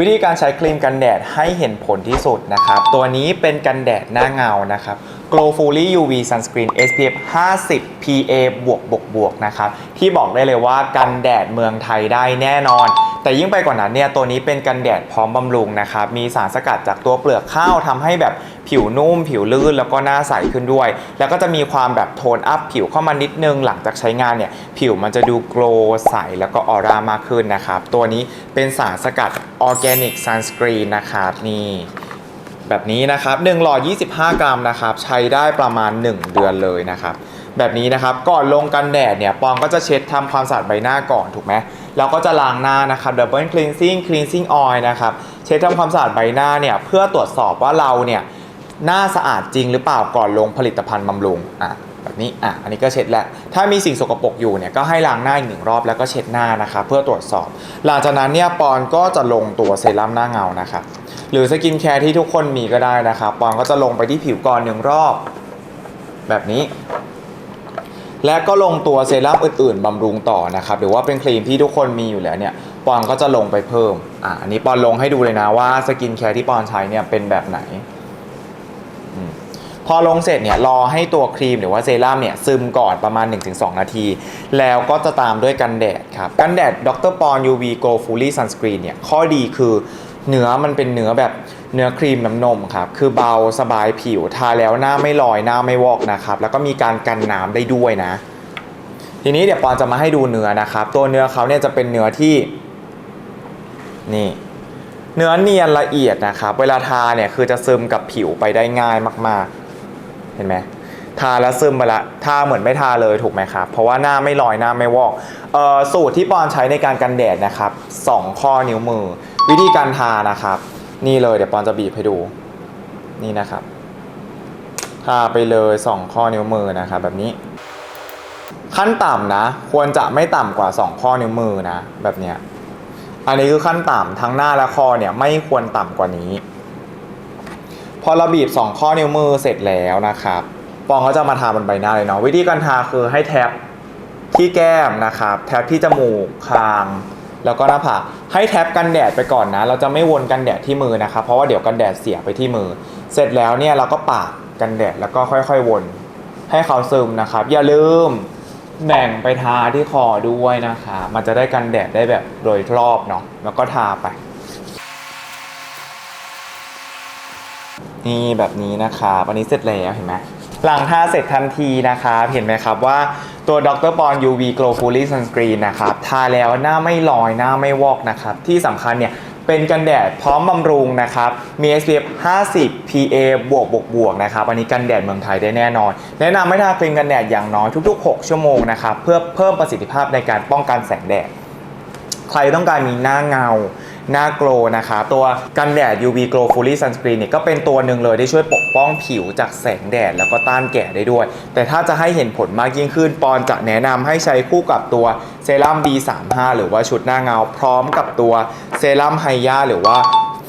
วิธีการใช้ครีมกันแดดให้เห็นผลที่สุดนะครับ ตัวนี้เป็นกันแดดหน้าเงานะครับ Glow Fully UV Sunscreen SPF 50 PA บวกบวกบวกนะครับ ที่บอกได้เลยว่ากันแดดเมืองไทยได้แน่นอน แต่ยิ่งไปกว่านั้นเนี่ย ตัวนี้เป็นกันแดดพร้อมบำรุงนะครับ มีสารสกัดจากตัวเปลือกข้าวทำให้แบบผิวนุ่ม ผิวลื่นแล้วก็หน้าใสขึ้นด้วย แล้วก็จะมีความแบบโทนอัพผิวเข้ามานิดนึง หลังจากใช้งานเนี่ย ผิวมันจะดูโกลใสแล้วก็ออร่ามากขึ้นนะครับ ตัวนี้เป็นสารสกัดออร์แกนิกซันสกรีนนะครับนี่ แบบนี้นะครับ1หลอด25 กรัมนะครับใช้ได้ประมาณ 1 เดือนเลยนะครับแบบนี้นะครับก่อนลงกันแดดเนี่ยปองก็จะเช็ดทำความสะอาดใบหน้าก่อนถูกไหมแล้วก็จะล้างหน้านะครับ double cleansing cleansing oil นะครับเช็ดทำความสะอาดใบหน้าเนี่ยเพื่อตรวจสอบว่าเราเนี่ยหน้าสะอาดจริงหรือเปล่าก่อนลงผลิตภัณฑ์บำรุงอะแบบนี้อะอันนี้ก็เช็ดแล้ว ถ้ามีสิ่งสกปรกอยู่เนี่ยก็ให้ล้างหน้าอีกหนึ่งรอบแล้วก็เช็ดหน้านะครับเพื่อตรวจสอบ หลังจากนั้นเนี่ยปอนก็จะลงตัวเซรั่มหน้าเงานะครับ หรือสกินแคร์ที่ทุกคนมีก็ได้นะครับปอนก็จะลงไปที่ผิวก่อนหนึ่งรอบ แบบนี้ และก็ลงตัวเซรั่มอื่นๆบำรุงต่อนะครับ หรือว่าเป็นครีมที่ทุกคนมีอยู่แล้วเนี่ยปอนก็จะลงไปเพิ่มอะอันนี้ปอนลงให้ดูเลยนะว่าสกินแคร์ที่ปอนใช้เนี่ยเป็นแบบไหนพอลงเสร็จเนี่ยรอให้ตัวครีมหรือว่าเซรั่มเนี่ยซึมก่อนประมาณ 1-2 นาที แล้วก็จะตามด้วยกันแดดครับ กันแดดดรปอน UV Go Fully Sunscreen เนี่ยข้อดีคือ เนื้อมันเป็นเนื้อแบบเนื้อครีมน้ำนมครับ คือเบาสบายผิวทาแล้วหน้าไม่ลอยหน้าไม่วอกนะครับ แล้วก็มีการกันน้ำได้ด้วยนะ ทีนี้เดี๋ยวปอนจะมาให้ดูเนื้อนะครับ ตัวเนื้อเขาเนี่ยจะเป็นเนื้อที่ นี่ เนื้อเนียนละเอียดนะครับ เวลาทาเนี่ยคือจะซึมกับผิวไปได้ง่ายมาก ๆ เห็นไหมทาแล้วซึมไปละทาเหมือนไม่ทาเลยถูกไหมครับ เพราะว่าหน้าไม่ลอยหน้าไม่วอกออสูตรที่ปอนใช้ในการกันแดดนะครับสองข้อนิ้วมือ วิธีการทานะครับ นี่เลยเดี๋ยวปอนจะบีบให้ดูนี่นะครับทาไปเลยสองข้อนิ้วมือนะครับแบบนี้ ขั้นต่ำนะ ควรจะไม่ต่ำกว่า 2 ข้อนิ้วมือนะ แบบเนี้ยอันนี้คือขั้นต่ำทั้งหน้าและคอเนี่ยไม่ควรต่ำกว่านี้ พอเราบีบ 2 ข้อนิ้วมือเสร็จแล้วนะครับปองก็จะมาทาบนใบหน้าเลยเนาะวิธีการทาคือให้แท็บที่แก้มนะครับ แท็บที่จมูกคาง แล้วก็หน้าผากให้แท็บกันแดดไปก่อนนะ เราจะไม่วนกันแดดที่มือนะครับ เพราะว่าเดี๋ยวกันแดดเสียไปที่มือ เสร็จแล้วเนี่ยเราก็ปาดกันแดดแล้วก็ค่อยๆวน ให้เขาซึมนะครับ อย่าลืมแบ่งไปทาที่คอด้วยนะคะ มันจะได้กันแดดได้แบบโดยรอบเนาะแล้วก็ทาไป นี่แบบนี้นะครับอันนี้เสร็จแล้วเห็นไหม หลังทาเสร็จทันทีนะครับเห็นไหมครับว่าตัวดรปอน UV Glow Fully Sunscreen นะครับทาแล้วหน้าไม่ลอยหน้าไม่วอกนะครับที่สำคัญเนี่ยเป็นกันแดดพร้อมบำรุงนะครับมี SPF 50 PA บวกบวกบวกนะครับอันนี้กันแดดเมืองไทยได้แน่นอน แนะนำให้ทาครีมกันแดดอย่างน้อยทุกๆ 6 ชั่วโมงนะครับเพื่อเพิ่มประสิทธิภาพในการป้องกันแสงแดด ใครต้องการมีหน้าเงา หน้าโกลนะครับตัวกันแดด UV Glow Fully Sunscreen เนี่ยก็เป็นตัวหนึ่งเลยที่ช่วยปกป้องผิวจากแสงแดดแล้วก็ต้านแก่ได้ด้วย แต่ถ้าจะให้เห็นผลมากยิ่งขึ้น ปอนจะแนะนำให้ใช้คู่กับตัวเซรั่ม B35 หรือว่าชุดหน้าเงา พร้อมกับตัวเซรั่มไฮยาหรือว่า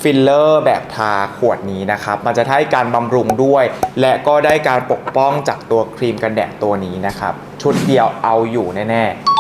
ฟิลเลอร์แบบทาขวดนี้นะครับ มันจะได้การบำรุงด้วย และก็ได้การปกป้องจากตัวครีมกันแดดตัวนี้นะครับ ชุดเดียวเอาอยู่แน่ ๆ